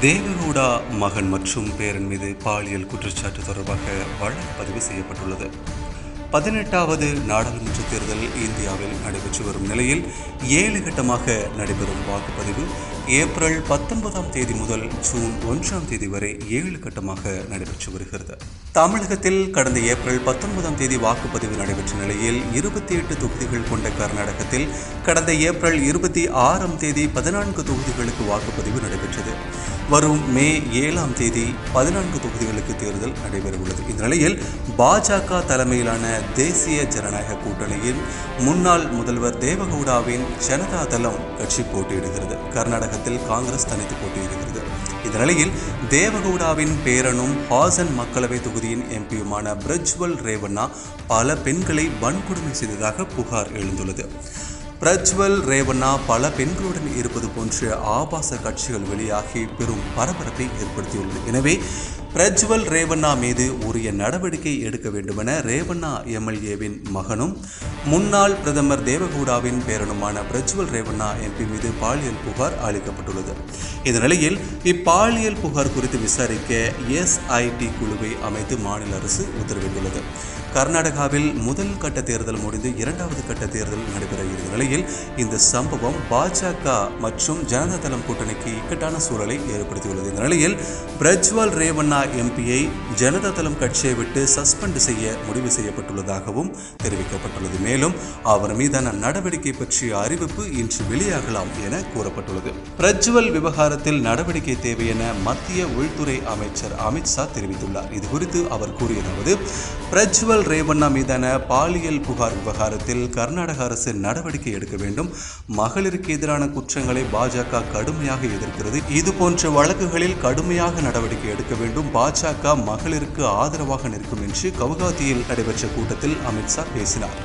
தேவகவுடா மகன் மற்றும் பேரன் மீது பாலியல் குற்றச்சாட்டு தொடர்பாக வழக்கு பதிவு செய்யப்பட்டுள்ளது. பதினெட்டாவது நாடாளுமன்ற தேர்தல் இந்தியாவில் நடைபெற்று வரும் நிலையில் ஏழு கட்டமாக நடைபெறும் வாக்குப்பதிவு ஏப்ரல் பத்தொன்பதாம் தேதி முதல் ஜூன் ஒன்றாம் தேதி வரை ஏழு கட்டமாக நடைபெற்று வருகிறது. தமிழகத்தில் கடந்த ஏப்ரல் பத்தொன்பதாம் தேதி வாக்குப்பதிவு நடைபெற்ற நிலையில் இருபத்தி எட்டு தொகுதிகள் கொண்ட கர்நாடகத்தில் கடந்த ஏப்ரல் இருபத்தி ஆறாம் தேதி பதினான்கு தொகுதிகளுக்கு வாக்குப்பதிவு நடைபெற்றது. வரும் மே ஏழாம் தேதி பதினான்கு தொகுதிகளுக்கு தேர்தல் நடைபெறவுள்ளது. இந்த நிலையில் பாஜக தலைமையிலான தேசிய ஜனநாயக கூட்டணியின் முன்னாள் முதல்வர் தேவகவுடாவின் ஜனதா தளம் கட்சி போட்டியிடுகிறது. கர்நாடகத்தில் காங்கிரஸ் தனித்து போட்டியிடுகிறது. இந்த நிலையில் தேவகவுடாவின் பேரனும் ஹாசன் மக்களவை தொகுதியின் எம்பியுமான பிரஜ்வல் ரேவண்ணா பல பெண்களை வன்கொடுமை செய்ததாக புகார் எழுந்துள்ளது. பிரஜ்வல் ரேவண்ணா பல பெண்களுடன் இருப்பது போன்ற ஆபாச காட்சிகள் வெளியாகி பெரும் பரபரப்பை ஏற்படுத்தியுள்ளது. எனவே பிரஜ்வல் ரேவண்ணா மீது உரிய நடவடிக்கை எடுக்க வேண்டுமென ரேவண்ணா எம்எல்ஏவின் மகனும் முன்னாள் பிரதமர் தேவகவுடாவின் பேரனுமான பிரஜ்வல் ரேவண்ணா எம்பி மீது பாலியல் புகார் அளிக்கப்பட்டுள்ளது. இந்த நிலையில் இப்பாலியல் புகார் குறித்து விசாரிக்க எஸ்ஐடி குழுவை அமைத்து மாநில அரசு உத்தரவிட்டுள்ளது. கர்நாடகாவில் முதல் கட்ட தேர்தல் முடிந்து இரண்டாவது கட்ட தேர்தல் நடைபெற இருந்த நிலையில் இந்த சம்பவம் பாஜக மற்றும் ஜனதா தளம் கூட்டணிக்கு இக்கட்டான சூழலை ஏற்படுத்தியுள்ளது. இந்த நிலையில் பிரஜ்வால் ரேவண்ணா எம்பியை ஜனதா தளம் கட்சியை விட்டு சஸ்பெண்ட் செய்ய முடிவு செய்யப்பட்டுள்ளதாகவும் தெரிவிக்கப்பட்டுள்ளது. மேலும் அவர் மீதான நடவடிக்கை பற்றிய அறிவிப்பு இன்று வெளியாகலாம் என கூறப்பட்டுள்ளது. பிரஜ்வல் விவகாரத்தில் நடவடிக்கை தேவை என மத்திய உள்துறை அமைச்சர் அமித்ஷா தெரிவித்துள்ளார். இது குறித்து அவர் கூறியதாவது பிரஜ்வல் ரேவண்ணா மீதான பாலியல் புகார் விவகாரத்தில் கர்நாடக அரசு நடவடிக்கை எடுக்க வேண்டும். மகளிருக்கு எதிரான குற்றங்களை பாஜக கடுமையாக எதிர்க்கிறது. இது போன்ற வழக்குகளில் கடுமையாக நடவடிக்கை எடுக்க வேண்டும். பாஜக மகளிருக்கு ஆதரவாக நிற்கும் என்று கவுகாத்தியில் நடைபெற்ற கூட்டத்தில் அமித்ஷா பேசினார்.